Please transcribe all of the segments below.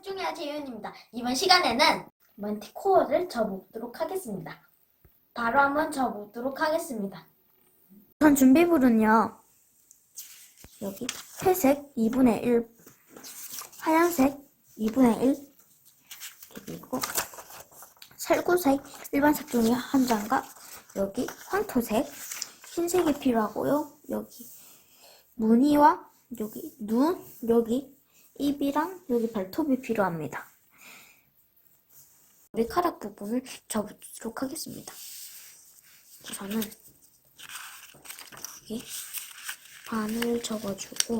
색중이와 재윤입니다. 이번 시간에는 먼티코어를 접어보도록 하겠습니다. 바로 한번 접어보도록 하겠습니다. 우선 준비물은요. 여기 회색 2분의 1, 하얀색 2분의 1, 그리고 살구색 일반 색 종이 한 장과 여기 황토색 흰색이 필요하고요. 여기 무늬와 여기 눈, 여기 입이랑 여기 발톱이 필요합니다. 머리카락 부분을 접도록 하겠습니다. 우선은 여기 반을 접어주고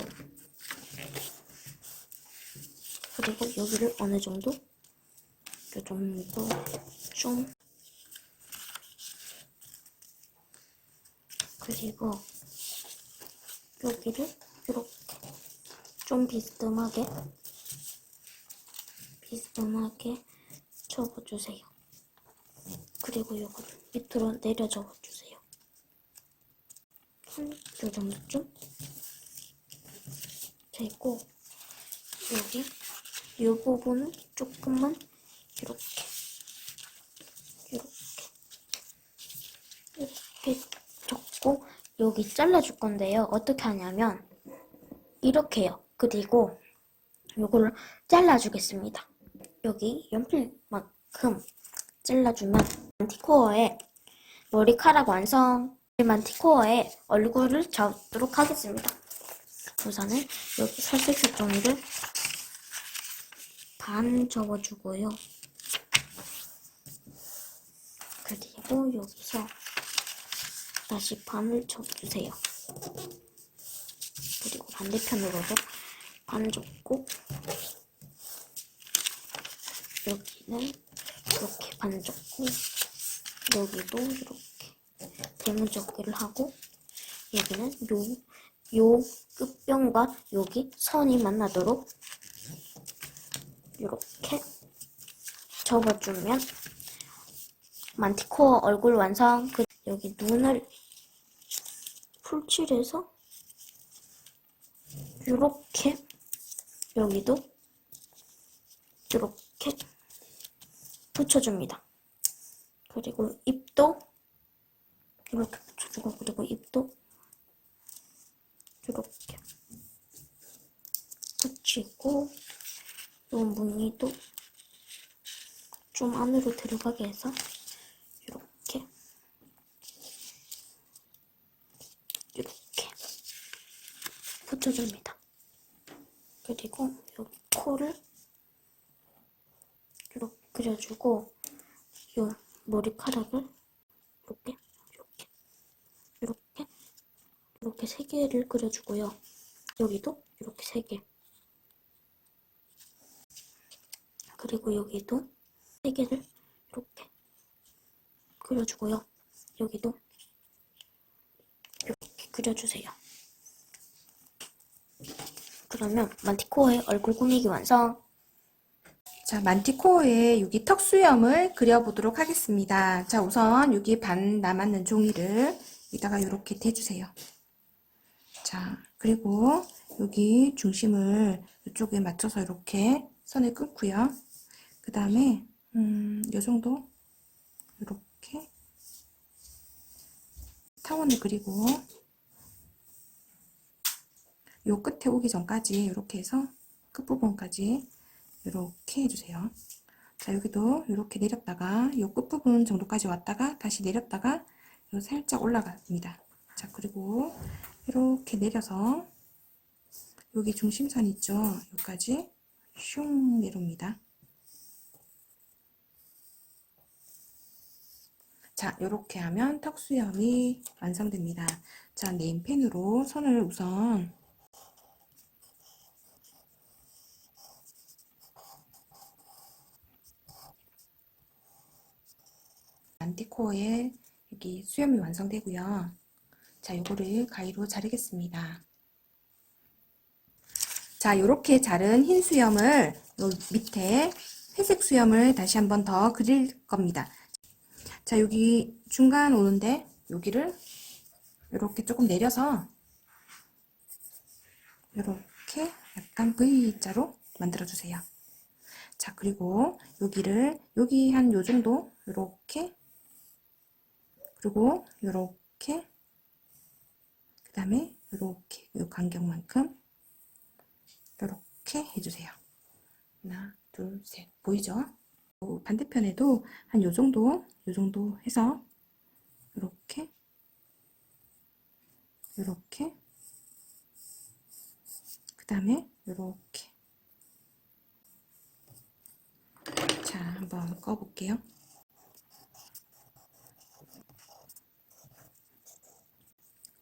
그리고 여기를 어느 정도 이 정도 좀 그리고 여기를 이렇게 좀 비스듬하게 비스듬하게 접어주세요. 그리고 이거를 밑으로 내려 접어주세요. 한 요 정도쯤 되고 여기 이 부분은 조금만 이렇게 이렇게 이렇게 접고 여기 잘라줄 건데요. 어떻게 하냐면 이렇게요. 그리고 요거를 잘라주겠습니다. 여기 연필만큼 잘라주면 만티코어의 머리카락 완성 만티코어의 얼굴을 잡도록 하겠습니다. 우선은 여기 살색 색 종이를 반 접어주고요. 그리고 여기서 다시 반을 접주세요. 그리고 반대편으로도 반 접고 여기는 이렇게 반 접고 여기도 이렇게 대문 접기를 하고 여기는 요, 요 끝변과 여기 선이 만나도록 이렇게 접어주면 만티코어 얼굴 완성. 그 여기 눈을 풀칠해서 이렇게 여기도 이렇게 붙여줍니다. 그리고 입도 이렇게 붙여주고 그리고 입도 이렇게 붙이고 요 무늬도 좀 안으로 들어가게 해서 이렇게 이렇게 붙여줍니다. 그리고 여기 코를 이렇게 그려주고 요 머리카락을 이렇게 이렇게 이렇게 이렇게 세 개를 그려주고요. 여기도 이렇게 세 개. 그리고 여기도 세 개를 이렇게 그려주고요. 여기도 이렇게 그려주세요. 그러면 만티코어의 얼굴 꾸미기 완성! 자, 만티코어에 여기 턱 수염을 그려보도록 하겠습니다. 자, 우선 여기 반 남았는 종이를 여기다가 이렇게 대주세요. 자, 그리고 여기 중심을 이쪽에 맞춰서 이렇게 선을 끊고요. 그 다음에 음, 요 정도 이렇게 타원을 그리고 요 끝에 오기 전까지 이렇게 해서 끝부분까지 이렇게 해주세요. 자, 여기도 이렇게 내렸다가 요 끝부분 정도까지 왔다가 다시 내렸다가 요 살짝 올라갑니다. 자, 그리고 이렇게 내려서 여기 중심선 있죠? 여기까지 슝 내려옵니다. 자, 이렇게 하면 턱 수염이 완성됩니다. 자, 네임펜으로 선을 우선 안티코어에 여기 수염이 완성되고요. 자, 요거를 가위로 자르겠습니다. 자, 요렇게 자른 흰 수염을 요 밑에 회색 수염을 다시 한 번 더 그릴 겁니다. 자, 여기 중간 오는데 여기를 이렇게 조금 내려서 이렇게 약간 V자로 만들어 주세요. 자, 그리고 여기를, 여기 한 요 정도, 요렇게, 그리고 요렇게, 그 다음에 요렇게, 요 간격만큼, 요렇게 해주세요. 하나, 둘, 셋. 보이죠? 어, 반대편에도 한 요 정도, 요 정도 해서, 요렇게, 요렇게, 그 다음에 요렇게. 자, 한번 꺼볼게요.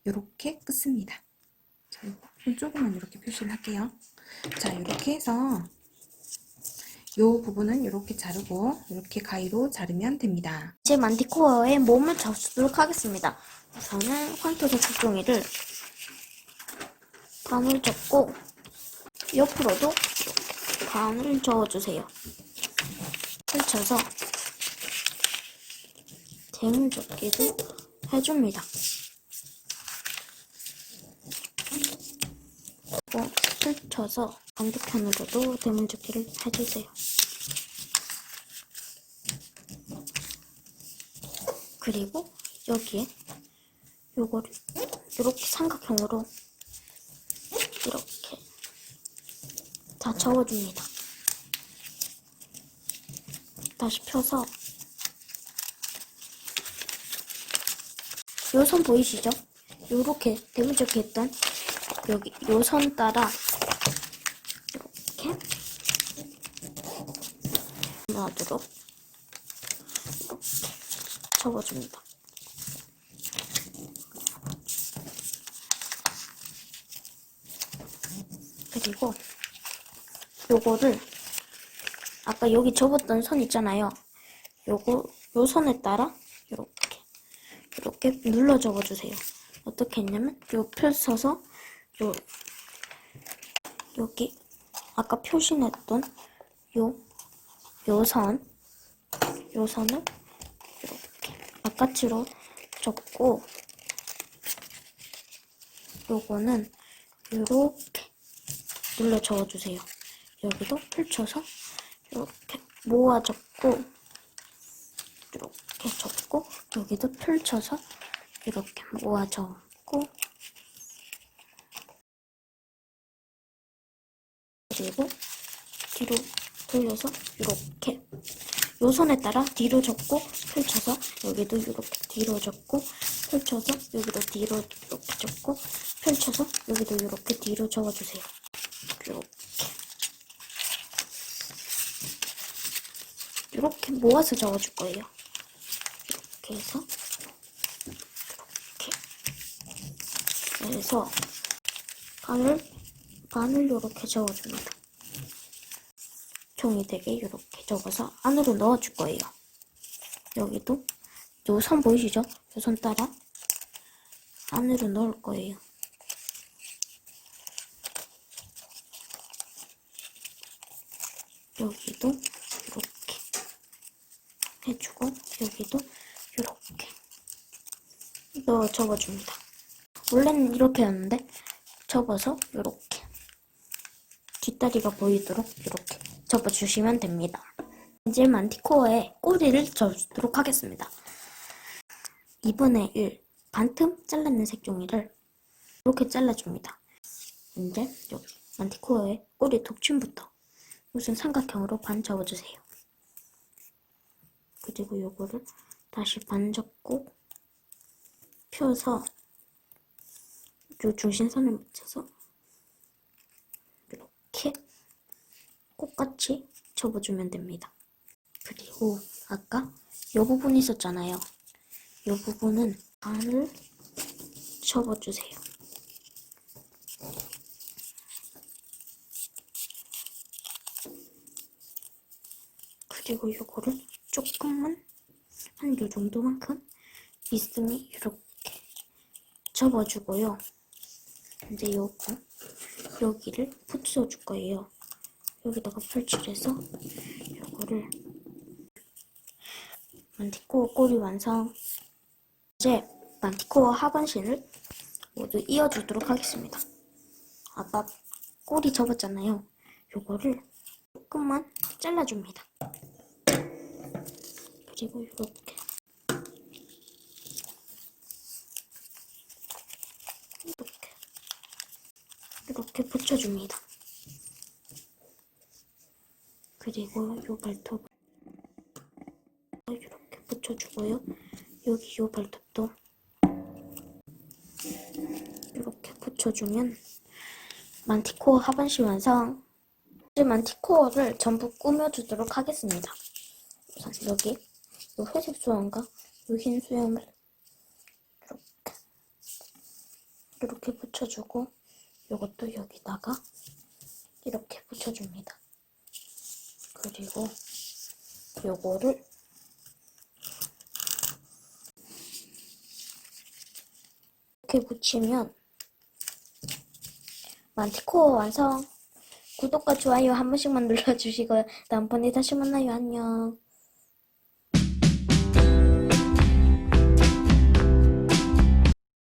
요렇게 끄습니다. 자, 손 조금만 이렇게 표시를 할게요. 자, 이렇게 해서 요 부분은 이렇게 자르고 이렇게 가위로 자르면 됩니다. 이제 만티코어의 몸을 잡수도록 하겠습니다. 우선은 황토색 색종이를 반을 접고 옆으로도 이렇게 반을 저어주세요. 펼쳐서 대문 접기도 해줍니다. 그리고 펼쳐서 반대편으로도 대문접기를 해주세요. 그리고 여기에 요거를 이렇게 삼각형으로 이렇게 다 접어줍니다. 다시 펴서 요 선 보이시죠? 요렇게 대문짝게 했던 여기 요 선 따라 이렇게 놔두도록 이렇게 접어줍니다. 그리고 요거를 아까 여기 접었던 선 있잖아요. 요거 요 선에 따라 이렇게 이렇게 눌러 접어주세요. 어떻게 했냐면 요 펼쳐서 요 여기 아까 표시했던 요 요 선, 요 선을 이렇게 바깥으로 접고 요거는 이렇게 눌러 저어주세요. 여기도 펼쳐서 이렇게 모아 접고 이렇게 접고 여기도 펼쳐서 이렇게 모아 접고 그리고 뒤로 돌려서 이렇게 요 선에 따라 뒤로 접고 펼쳐서 여기도 이렇게 뒤로 접고 펼쳐서 여기도 뒤로 이렇게 접고 펼쳐서 여기도 이렇게 뒤로 접어주세요. 이렇게 이렇게 모아서 접어줄 거예요. 이렇게 해서 이렇게 해서 반을 반을 이렇게 접어줍니다. 종이 되게 이렇게 접어서 안으로 넣어줄 거예요. 여기도 요 선 보이시죠? 요 선 따라 안으로 넣을 거예요. 여기도 이렇게 해주고 여기도 이렇게 넣어 접어줍니다. 원래는 이렇게였는데 접어서 이렇게 뒷다리가 보이도록 이렇게 접어주시면 됩니다. 이제 만티코어의 꼬리를 접도록 하겠습니다. 2분의 1 반틈 잘라낸 색종이를 이렇게 잘라줍니다. 이제 여기 만티코어의 꼬리 독침부터 우선 삼각형으로 반 접어주세요. 그리고 요거를 다시 반 접고 펴서 요 중심선을 맞춰서 이렇게 꽃같이 접어주면 됩니다. 그리고 아까 요 부분 있었잖아요. 요 부분은 반을 접어주세요. 그리고 요거를 조금만 한 요 정도만큼 있으니 이렇게 접어주고요. 이제 요거 여기를 붙여줄 거예요. 여기다가 펼치해서 요거를 만티코어 꼬리 완성. 이제 만티코어 하반신을 모두 이어주도록 하겠습니다. 아까 꼬리 접었잖아요. 요거를 조금만 잘라줍니다. 그리고 이렇게 이렇게 이렇게 붙여줍니다. 그리고 요 발톱 이렇게 붙여주고요. 여기 요 발톱도 이렇게 붙여주면 만티코어 하반신 완성. 이제 만티코어를 전부 꾸며주도록 하겠습니다. 우선 여기 요 회색 수염과 요 흰 수염을 이렇게 이렇게 붙여주고 요것도 여기다가 이렇게 붙여줍니다. 그리고 요거를 이렇게 붙이면 만티코어 완성! 구독과 좋아요 한 번씩만 눌러주시고요. 다음번에 다시 만나요. 안녕.